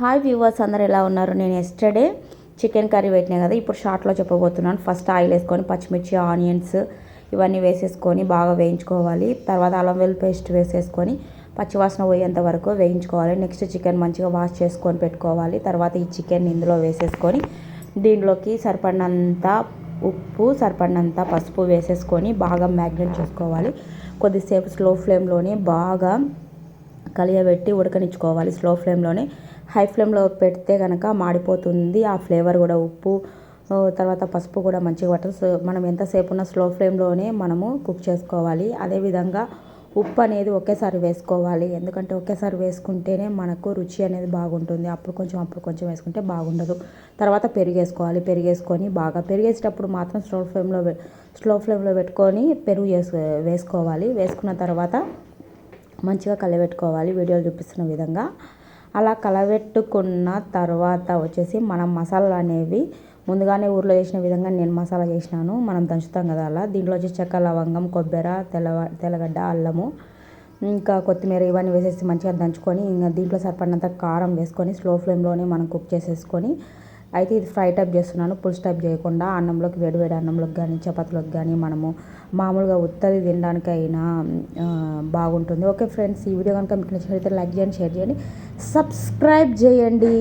Hi viewers అందరు ఎలా ఉన్నారు? నేను ఎస్టర్డే చికెన్ కర్రీ పెట్టినా కదా ఇప్పుడు షార్ట్లో చెప్పబోతున్నాను. ఫస్ట్ ఆయిల్ వేసుకొని పచ్చిమిర్చి ఆనియన్స్ ఇవన్నీ వేసేసుకొని బాగా వేయించుకోవాలి. తర్వాత అల్లం వెల్లుల్లి పేస్ట్ వేసేసుకొని పచ్చివాసన పోయేంత వరకు వేయించుకోవాలి. నెక్స్ట్ చికెన్ మంచిగా వాష్ చేసుకొని పెట్టుకోవాలి. తర్వాత ఈ చికెన్ ఇందులో వేసేసుకొని దీంట్లోకి సరిపడినంత ఉప్పు సరిపడినంత పసుపు వేసేసుకొని బాగా మ్యాగ్నేట్ చేసుకోవాలి. కొద్దిసేపు స్లో ఫ్లేమ్లోనే బాగా కలియబెట్టి ఉడకనిచ్చుకోవాలి. స్లో ఫ్లేమ్లోనే హై ఫ్లేమ్లో పెడితే కనుక మాడిపోతుంది. ఆ ఫ్లేవర్ కూడా ఉప్పు తర్వాత పసుపు కూడా మంచిగా పట్టదు. సో మనం ఎంతసేపు ఉన్న స్లో ఫ్లేమ్లోనే మనము కుక్ చేసుకోవాలి. అదేవిధంగా ఉప్పు అనేది ఒకేసారి వేసుకోవాలి. ఎందుకంటే ఒకేసారి వేసుకుంటేనే మనకు రుచి అనేది బాగుంటుంది. అప్పుడు కొంచెం అప్పుడు కొంచెం వేసుకుంటే బాగుండదు. తర్వాత పెరుగు వేసుకోవాలి పెరుగు వేసుకొని బాగా పెరిగేసేటప్పుడు మాత్రం స్లో ఫ్లేమ్లో స్లో ఫ్లేమ్లో పెట్టుకొని పెరుగు వేసు వేసుకోవాలి. వేసుకున్న తర్వాత మంచిగా కలబెట్టుకోవాలి. వీడియోలు చూపిస్తున్న విధంగా. అలా కలబెట్టుకున్న తర్వాత వచ్చేసి మనం మసాలాలు అనేవి ముందుగానే ఊర్లో చేసిన విధంగా నేను మసాలా చేసినాను. మనం దంచుతాం కదా అలా. దీంట్లో వచ్చి చెక్క లవంగం కొబ్బరి తెల్ల తెల్లగడ్డ అల్లము ఇంకా కొత్తిమీర ఇవన్నీ వేసేసి మంచిగా దంచుకొని ఇంకా దీంట్లో సరిపడినంత కారం వేసుకొని స్లో ఫ్లేమ్లోనే మనం కుక్ చేసేసుకొని అయితే ఇది ఫ్రై టైప్ చేస్తున్నాను. పులుసు టైప్ చేయకుండా అన్నంలోకి వేడివేడి అన్నంలోకి కానీ చపాతీలోకి కానీ మనము మామూలుగా ఉత్తది తినడానికి అయినా బాగుంటుంది. ఓకే ఫ్రెండ్స్ ఈ వీడియో కనుక మీకు నచ్చినట్లయితే లైక్ చేయండి షేర్ చేయండి సబ్స్క్రైబ్ చేయండి.